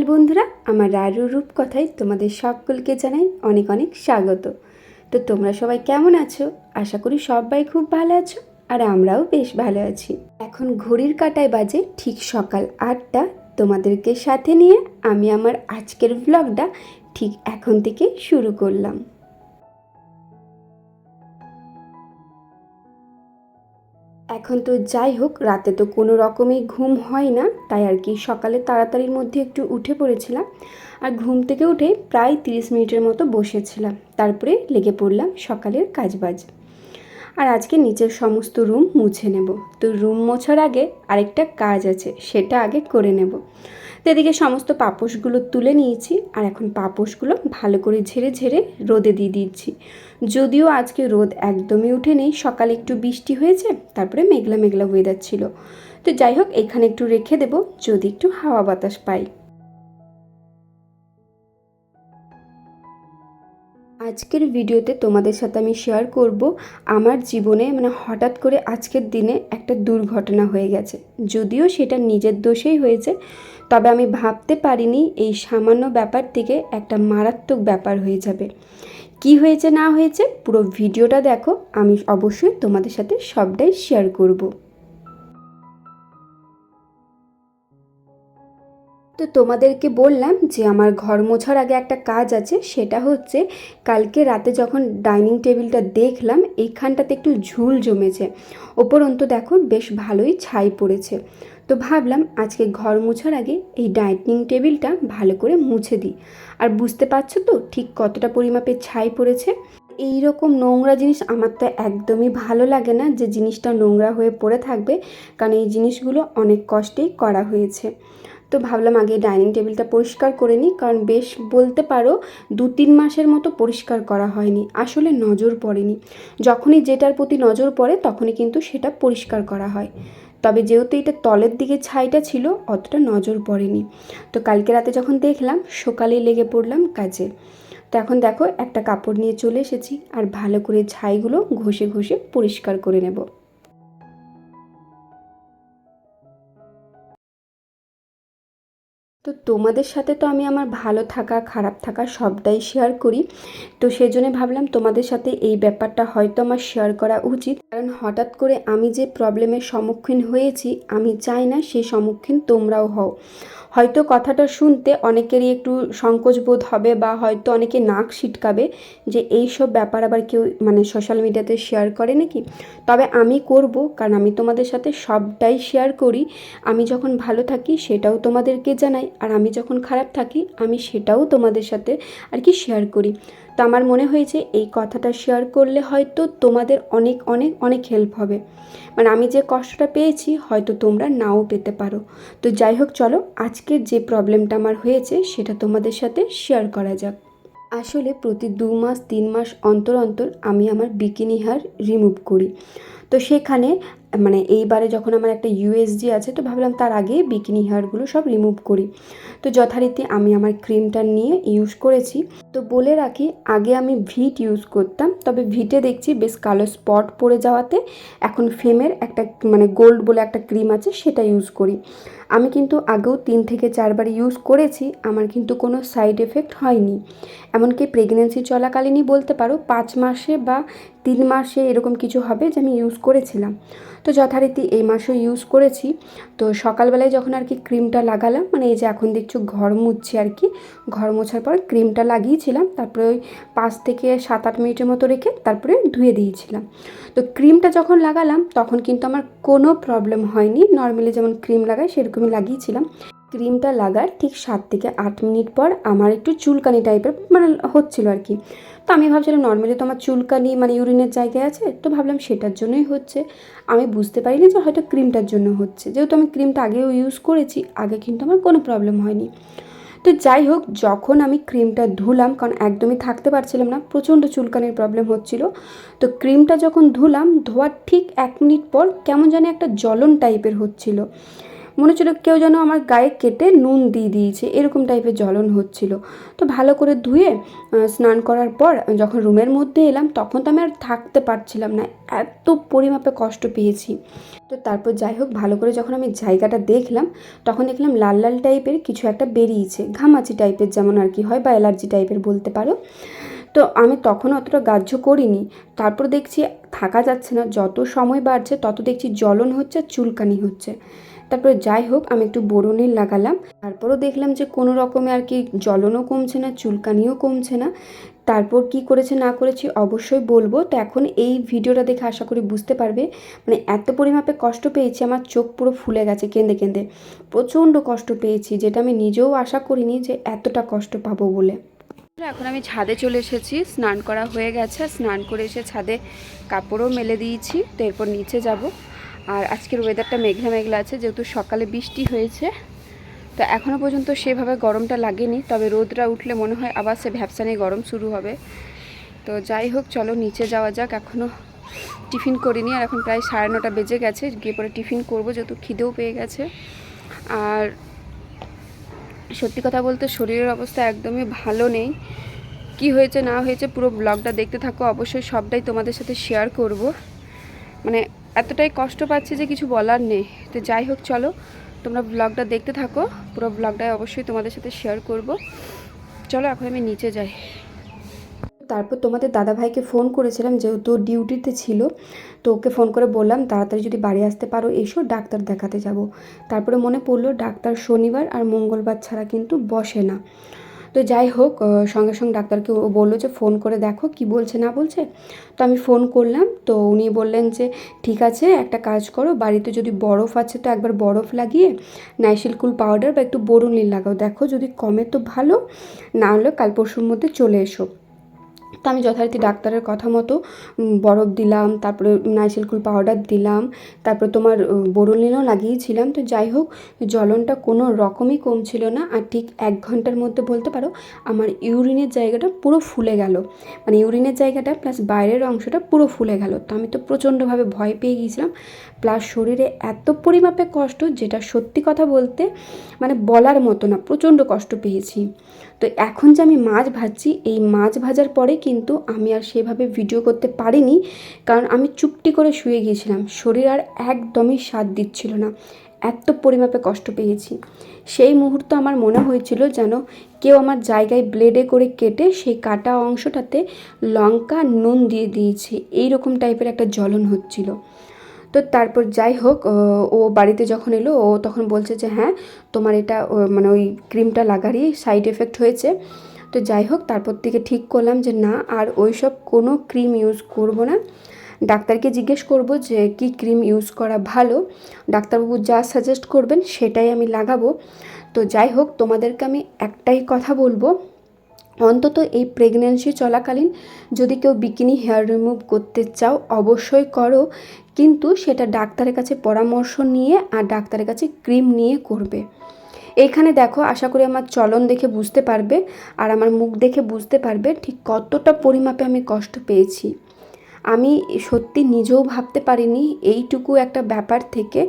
সকাল বন্ধুরা, আমার রারু রূপকথায় তোমাদের সকলকে জানাই অনেক অনেক স্বাগত। তো তোমরা সবাই কেমন আছো? আশা করি সবাই খুব ভালো আছো আর আমরাও বেশ ভালো আছি। এখন ঘড়ির কাটায় বাজে ঠিক সকাল আটটা। তোমাদেরকে সাথে নিয়ে আমি আমার আজকের ব্লগটা ঠিক এখন থেকে শুরু করলাম। এখন তো যাই হোক, রাতে তো কোনো রকমই ঘুম হয় না, তাই আর কি সকালে তাড়াতাড়ির মধ্যে একটু উঠে পড়েছিলাম। আর ঘুম থেকে উঠে প্রায় তিরিশ মিনিটের মতো বসেছিলাম, তারপরে লেগে পড়লাম সকালের কাজবাজ। আর আজকে নিচের সমস্ত রুম মুছে নেব, তো রুম মোছার আগে আরেকটা কাজ আছে, সেটা আগে করে নেব। এদিকে সমস্ত পাপোশগুলো তুলে নিয়েছি আর এখন পাপোশগুলো ভালো করে ঝেড়ে ঝেড়ে রোদে দিয়ে দিচ্ছি। যদিও আজকে রোদ একদমই উঠে নেই সকালে একটু বৃষ্টি হয়েছে, তারপরে মেঘলা মেঘলা ওয়েদার ছিল। তো যাই হোক, এখানে একটু রেখে দেবো, যদি একটু হাওয়া বাতাস পাই। আজকের ভিডিওতে তোমাদের সাথে আমি শেয়ার করব আমার জীবনে মানে হঠাৎ করে আজকের দিনে একটা দুর্ঘটনা হয়ে গেছে। যদিও সেটা নিজের দোষেই হয়েছে, তবে আমি ভাবতে পারিনি এই সামান্য ব্যাপার থেকে একটা মারাত্মক ব্যাপার হয়ে যাবে। কি হয়েছে না হয়েছে পুরো ভিডিওটা দেখো, আমি অবশ্যই তোমাদের সাথে সবটাই শেয়ার করব। তো তোমাদেরকে বললাম যে আমার ঘর মোছার আগে একটা কাজ আছে, সেটা হচ্ছে কালকে রাতে যখন ডাইনিং টেবিলটা দেখলাম, এইখানটাতে একটু ঝুল জমেছে। ওপরন্ত দেখো বেশ ভালোই ছাই পড়েছে। তো ভাবলাম আজকে ঘর মোছার আগে এই ডাইনিং টেবিলটা ভালো করে মুছে দিই। আর বুঝতে পারছ তো ঠিক কতটা পরিমাপে ছাই পড়েছে? এই রকম নোংরা জিনিস আমার তো একদমই ভালো লাগে না যে জিনিসটা নোংরা হয়ে পড়ে থাকবে, কারণ এই জিনিসগুলো অনেক কষ্টেই করা হয়েছে। তো ভাবলাম আগে ডাইনিং টেবিলটা পরিষ্কার করে নিই, কারণ বেশ বলতে পারো দু তিন মাসের মতো পরিষ্কার করা হয়নি, আসলে নজর পড়েনি। যখনই যেটার প্রতি নজর পড়ে তখনই কিন্তু সেটা পরিষ্কার করা হয়। তবে যেহেতু এটা তলের দিকে ছাইটা ছিল, অতটা নজর পড়েনি। তো কালকে রাতে যখন দেখলাম, সকালে লেগে পড়লাম কাজে। তো এখন দেখো একটা কাপড় নিয়ে চলে এসেছি, আর ভালো করে ছাইগুলো ঘষে ঘষে পরিষ্কার করে নেব। তো তোমাদের সাথে তো আমি আমার ভালো থাকা, খারাপ থাকা সবটাই শেয়ার করি। তো সেই জন্য ভাবলাম তোমাদের সাথে এই ব্যাপারটা হয়তো আমার শেয়ার করা উচিত। কারণ হঠাৎ করে আমি যে প্রবলেমের সম্মুখীন হয়েছি, আমি চাই না সেই সম্মুখীন তোমরাও হও। হয়তো কথাটা শুনতে অনেকেরই একটু সংকোচ বোধ হবে বা হয়তো অনেকে নাক ছিটকাবে যে এই সব ব্যাপার আবার কেউ মানে সোশ্যাল মিডিয়াতে শেয়ার করে নাকি? তবে আমি করব, কারণ আমি তোমাদের সাথে সবটাই শেয়ার করি। আমি যখন ভালো থাকি সেটাও তোমাদেরকে জানাই, আর আমি যখন খারাপ থাকি আমি সেটাও তোমাদের সাথে আর কি শেয়ার করি। তো আমার মনে হয়েছে এই কথাটা শেয়ার করলে হয়তো তোমাদের অনেক অনেক অনেক হেল্প হবে। মানে আমি যে কষ্টটা পেয়েছি হয়তো তোমরা নাও পেতে পারো। তো যাই হোক, চলো আজকের যে প্রবলেমটা আমার হয়েছে সেটা তোমাদের সাথে শেয়ার করা যাক। আসলে প্রতি দু মাস, তিন মাস অন্তর অন্তর আমি আমার বিকিনি হার রিমুভ করি। তো সেখানে মানে এইবারে যখন আমার একটা ইউএসজি আছে, তো ভাবলাম তার আগে বিকিনি হেয়ারগুলো সব রিমুভ করি। তো যথারীতি আমি আমার ক্রিমটা নিয়ে ইউজ করেছি। তো বলে রাখি, আগে আমি ভিট ইউজ করতাম, তবে ভিটে দেখছি বেশ কালো স্পট পড়ে যাওয়াতে এখন ফেমের একটা মানে গোল্ড বলে একটা ক্রিম আছে, সেটা ইউজ করি। আমি কিন্তু আগেও তিন থেকে চারবার ইউজ করেছি, আমার কিন্তু কোনো সাইড এফেক্ট হয়নি। এমনকি প্রেগনেন্সি চলাকালীনই বলতে পারো, পাঁচ মাসে বা তিন মাসে এরকম কিছু হবে যে আমি ইউজ করেছিলাম। তো যথারীতি এই মাসেও ইউজ করেছি। তো সকালবেলায় যখন আর কি ক্রিমটা লাগালাম মানে এই যে এখন দেখছ ঘর মুছছি আর কি, ঘর মোছার পর ক্রিমটা লাগিয়েছিলাম, তারপরে ওই পাঁচ থেকে সাত আট মিনিটের মতো রেখে তারপরে ধুয়ে দিয়েছিলাম। তো ক্রিমটা যখন লাগালাম, তখন কিন্তু আমার কোনো প্রবলেম হয়নি। নর্মালি যেমন ক্রিম লাগাই, সেরকমই লাগিয়েছিলাম। ক্রিমটা লাগার ঠিক সাত থেকে আট মিনিট পর আমার একটু চুলকানি টাইপের মানে হচ্ছিল আর কি। তো আমি ভাবছিলাম নর্মালি তো আমার চুলকানি মানে ইউরিনের জায়গায় আছে, তো ভাবলাম সেটার জন্যই হচ্ছে। আমি বুঝতে পারিনি যে হয়তো ক্রিমটার জন্য হচ্ছে। যেহেতু আমি ক্রিমটা আগেও ইউজ করেছি, আগে কিন্তু আমার কোনো প্রবলেম হয়নি। তো যাই হোক, যখন আমি ক্রিমটা ধুলাম, কারণ একদমই থাকতে পারছিলাম না, প্রচণ্ড চুলকানির প্রবলেম হচ্ছিল। তো ক্রিমটা যখন ধুলাম, ধোয়ার ঠিক এক মিনিট পর কেমন জানি একটা জ্বলন টাইপের হচ্ছিল। মনে হচ্ছিল কেউ যেন আমার গায়ে কেটে নুন দিয়ে দিয়েছে, এরকম টাইপের জ্বলন হচ্ছিল। তো ভালো করে ধুয়ে স্নান করার পর যখন রুমের মধ্যে এলাম, তখন তো আমি আর থাকতে পারছিলাম না, এত পরিমাপে কষ্ট পেয়েছি। তো তারপর যাই হোক, ভালো করে যখন আমি জায়গাটা দেখলাম, তখন দেখলাম লাল লাল টাইপের কিছু একটা বেরিয়েছে, ঘামাচি টাইপের যেমন আর কি হয়, বা অ্যালার্জি টাইপের বলতে পারো। তো আমি তখন অতটা গ্রাহ্য করিনি, তারপর দেখছি থাকা যাচ্ছে না, যত সময় বাড়ছে তত দেখছি জ্বলন হচ্ছে, চুলকানি হচ্ছে। তারপরে যাই হোক, আমি একটু বোরোনিল লাগালাম। তারপরও দেখলাম যে কোনো রকমে আর কি জ্বলনও কমছে না, চুলকানিও কমছে না। তারপর কি করেছে, না করেছি অবশ্যই বলব। তো এখন এই ভিডিওটা দেখে আশা করি বুঝতে পারবে। মানে এত পরিমাপে কষ্ট পেয়েছি, আমার চোখ পুরো ফুলে গেছে কেঁদে কেঁদে। প্রচণ্ড কষ্ট পেয়েছি, যেটা আমি নিজেও আশা করিনি যে এতটা কষ্ট পাবো বলে। এখন আমি ছাদে চলে এসেছি, স্নান করা হয়ে গেছে। স্নান করে এসে ছাদে কাপড়ও মেলে দিয়েছি, তো এরপর নিচে যাব। আর আজকের ওয়েদারটা মেঘলা মেঘলা আছে, যেহেতু সকালে বৃষ্টি হয়েছে। তো এখনও পর্যন্ত সেভাবে গরমটা লাগেনি, তবে রোদটা উঠলে মনে হয় আবার সে ভ্যাপসানি গরম শুরু হবে। তো যাই হোক, চলো নিচে যাওয়া যাক এখনও টিফিন করিনি, আর এখন প্রায় সাড়ে নটা বেজে গেছে, গিয়ে পরে টিফিন করব, যেহেতু খিদেও পেয়ে গেছে। আর সত্যি কথা বলতে শরীরের অবস্থা একদমই ভালো নেই। কি হয়েছে না হয়েছে পুরো ব্লগটা দেখতে থাকো, অবশ্যই সবটাই তোমাদের সাথে শেয়ার করব। মানে এতটাই কষ্ট পাচ্ছি যে কিছু বলার নেই। তো যাই হোক, চলো, তোমরা ব্লগটা দেখতে থাকো। পুরো ব্লগটাই অবশ্যই তোমাদের সাথে শেয়ার করব। চলো, এখন আমি নিচে যাই। তারপর তোমাদের দাদাভাইকে ফোন করেছিলাম, যেহেতু ডিউটিতে ছিল, তো ওকে ফোন করে বললাম, তাড়াতাড়ি যদি বাড়ি আসতে পারো, এসো, ডাক্তার দেখাতে যাব। তারপরে মনে পড়ল, ডাক্তার শনিবার আর মঙ্গলবার ছাড়া কিন্তু বসে না। তো যাই হোক সঙ্গে সঙ্গে ডাক্তারকে ও বলল যে, ফোন করে দেখো, কি বলছে, না বলছে? তো আমি ফোন করলাম। তো উনি বললেন যে, ঠিক আছে, একটা কাজ করো, বাড়িতে যদি বরফ আছে তো একবার বরফ লাগিয়ে নাইসিলকুল পাউডার বা একটু বরুনিল লাগাও। দেখো যদি কমে তো ভালো, না হলে কাল পরশুর মধ্যে চলে এসো। তো আমি যথারীতি ডাক্তারের কথা মতো বরফ দিলাম, তারপরে নাইসিলকুল পাউডার দিলাম, তারপরে তোমার বোরোলিনও লাগিয়েছিলাম। তো যাই হোক, জ্বলনটা কোনো রকমই কমছিল না আর ঠিক এক ঘণ্টার মধ্যে বলতে পারো আমার ইউরিনের জায়গাটা পুরো ফুলে গেল। মানে ইউরিনের জায়গাটা প্লাস বাইরের অংশটা পুরো ফুলে গেল। তো আমি তো প্রচণ্ডভাবে ভয় পেয়ে গিয়েছিলাম। প্লাস শরীরে এত পরিমাপে কষ্ট যেটা সত্যি কথা বলতে মানে বলার মতো না, প্রচণ্ড কষ্ট পেয়েছি। তো এখন যে আমি মাছ ভাজছি, এই মাছ ভাজার পরে কিন্তু আমি আর সেভাবে ভিডিও করতে পারিনি, কারণ আমি চুপটি করে শুয়ে গিয়েছিলাম। শরীর আর একদমই স্বাদ দিচ্ছিল না। এত পরিমাপে কষ্ট পেয়েছি। সেই মুহূর্ত আমার মনে হয়েছিল যেন কেউ আমার জায়গায় ব্লেডে করে কেটে সেই কাটা অংশটাতে লঙ্কা, নুন দিয়ে দিয়েছে। এই রকম টাইপের একটা জ্বলন হচ্ছিল। তো তারপর যাই হোক, ও বাড়িতে যখন এলো, ও তখন বলছে যে হ্যাঁ তোমার এটা মানে ওই ক্রিমটা লাগারই সাইড এফেক্ট হয়েছে। তো যাই হোক, তারপর থেকে ঠিক করলাম যে না, আর ওই সব কোনো ক্রিম ইউজ করব না। ডাক্তারকে জিজ্ঞেস করব যে কি ক্রিম ইউজ করা ভালো। ডাক্তারবাবু যা সাজেস্ট করবেন সেটাই আমি লাগাবো। তো যাই হোক, তোমাদেরকে আমি একটাই কথা বলব। অন্তত এই প্রেগনেন্সি চলাকালীন যদি কেউ বিকিনি হেয়ার রিমুভ করতে চাও, অবশ্যই করো। কিন্তু সেটা ডাক্তারের কাছে পরামর্শ নিয়ে আর ডাক্তারের কাছে ক্রিম নিয়ে করবে। এইখানে দেখো, আশা করি আমার চলন দেখে বুঝতে পারবে আর আমার মুখ দেখে বুঝতে পারবে ঠিক কতটা পরিমাপে আমি কষ্ট পেয়েছি। আমি সত্যি নিজেও ভাবতে পারিনি এইটুকু একটা ব্যাপার থেকে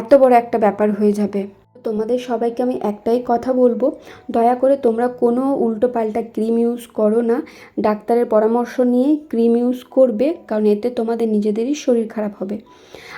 এত বড় একটা ব্যাপার হয়ে যাবে। তোমাদের সবাইকে আমি একটাই কথা বলব, দয়া করে তোমরা কোনো উল্টো পাল্টা ক্রিম ইউজ করো না। ডাক্তারের পরামর্শ নিয়ে ক্রিম ইউজ করবে, কারণ এতে তোমাদের নিজেদেরই শরীর খারাপ হবে।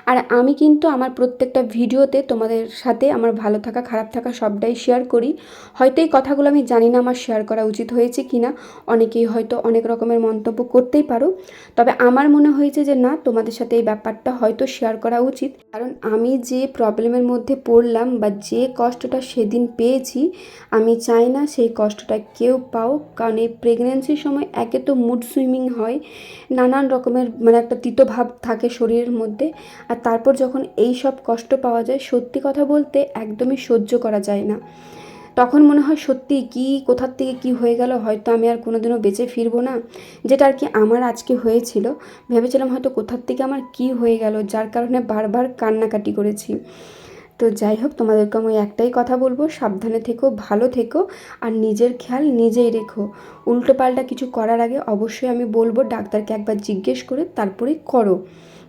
আর আমি কিন্তু আমার প্রত্যেকটা ভিডিওতে তোমাদের সাথে আমার ভালো থাকা, খারাপ থাকা সবটাই শেয়ার করি। হয়তো এই কথাগুলো আমি জানি না আমার শেয়ার করা উচিত হয়েছে কি না অনেকেই হয়তো অনেক রকমের মন্তব্য করতেই পারো। তবে আমার মনে হয়েছে যে না, তোমাদের সাথে এই ব্যাপারটা হয়তো শেয়ার করা উচিত। কারণ আমি যে প্রবলেমের মধ্যে পড়লাম বা যে কষ্টটা সেদিন পেয়েছি, আমি চাই না সেই কষ্টটা কেউ পাও কারণ এই প্রেগনেন্সির সময় একে তো মুড সুইমিং হয়, নানান রকমের মানে একটা তিতভাব থাকে শরীরের মধ্যে। আর তারপর যখন এই সব কষ্ট পাওয়া যায়, সত্যি কথা বলতে একদমই সহ্য করা যায় না। তখন মনে হয়, সত্যি কি, কোথার থেকে কি হয়ে গেল, হয়তো আমি আর কোনোদিনও বেঁচে ফিরবো না, যেটা আর কি আমার আজকে হয়েছিল। ভেবেছিলাম হয়তো কোথার থেকে আমার কি হয়ে গেল, যার কারণে বারবার কান্নাকাটি করেছি। তো যাই হোক, তোমাদেরকে আমি একটাই কথা বলব, সাবধানে থেকো, ভালো থেকো, আর নিজের খেয়াল নিজেই রেখো। উল্টো পাল্টা কিছু করার আগে অবশ্যই আমি বলব, ডাক্তারকে একবার জিজ্ঞেস করে তারপরে করো।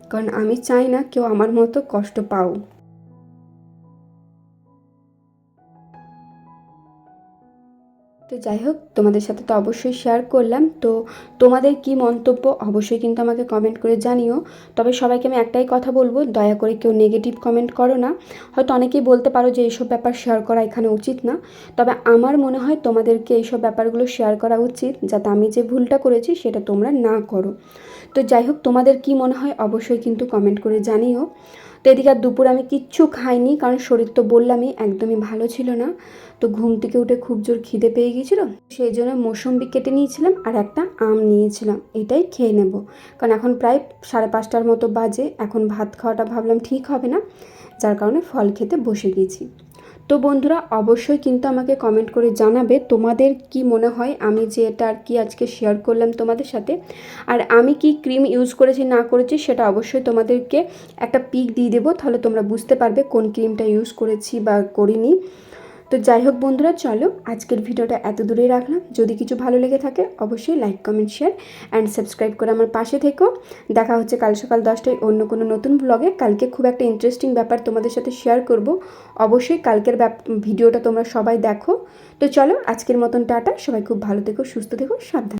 কারণ আমি চাই না কেউ আমার মতো কষ্ট পাও। তো যাই হোক, তোমাদের সাথে তো অবশ্যই শেয়ার করলাম। তো তোমাদের কি মন্তব্য অবশ্যই কিন্তু আমাকে কমেন্ট করে জানিও। তবে সবাইকে আমি একটাই কথা বলব, দয়া করে কেউ নেগেটিভ কমেন্ট করো না। হয়তো অনেকেই বলতে পারো যে এইসব ব্যাপার শেয়ার করা এখানে উচিত না। তবে আমার মনে হয় তোমাদেরকে এইসব ব্যাপারগুলো শেয়ার করা উচিত, যাতে আমি যে ভুলটা করেছি সেটা তোমরা না করো। তো যাই হোক, তোমাদের কি মনে হয় অবশ্যই কিন্তু কমেন্ট করে জানিও। তো এদিকে আর দুপুর আমি কিচ্ছু খাইনি, কারণ শরীর তো বললামই, একদমই ভালো ছিল না। তো ঘুম থেকে উঠে খুব জোর খিদে পেয়ে গিয়েছিল, সেই জন্য মৌসম্বি কেটে নিয়েছিলাম আর একটা আম নিয়েছিলাম, এটাই খেয়ে নেব। কারণ এখন প্রায় সাড়ে পাঁচটার মতো বাজে, এখন ভাত খাওয়াটা ভাবলাম ঠিক হবে না, যার কারণে ফল খেতে বসে গেছি তো বন্ধুরা, অবশ্যই কিন্তু আমাকে কমেন্ট করে জানাবে তোমাদের কি মনে হয় আমি যে এটা আর কি আজকে শেয়ার করলাম তোমাদের সাথে। আর আমি কি ক্রিম ইউজ করেছি, না করেছি সেটা অবশ্যই তোমাদেরকে একটা পিক দিয়ে দেবো, তাহলে তোমরা বুঝতে পারবে কোন ক্রিমটা ইউজ করেছি বা করিনি। তো যাই হোক বন্ধুরা, চলো আজকের ভিডিওটা এত দূরেই রাখলাম। যদি কিছু ভালো লেগে থাকে, অবশ্যই like comment share and subscribe করে আমার পাশে থেকো। দেখা হচ্ছে কাল সকাল দশটায় অন্য কোনো নতুন ব্লগে কালকে খুব একটা ইন্টারেস্টিং ব্যাপার তোমাদের সাথে শেয়ার করব। অবশ্যই কালকের ভিডিওটা তোমরা সবাই দেখো। তো চলো আজকের মতন টাটা। সবাই খুব ভালো থেকো, সুস্থ থেকো, সাবধান।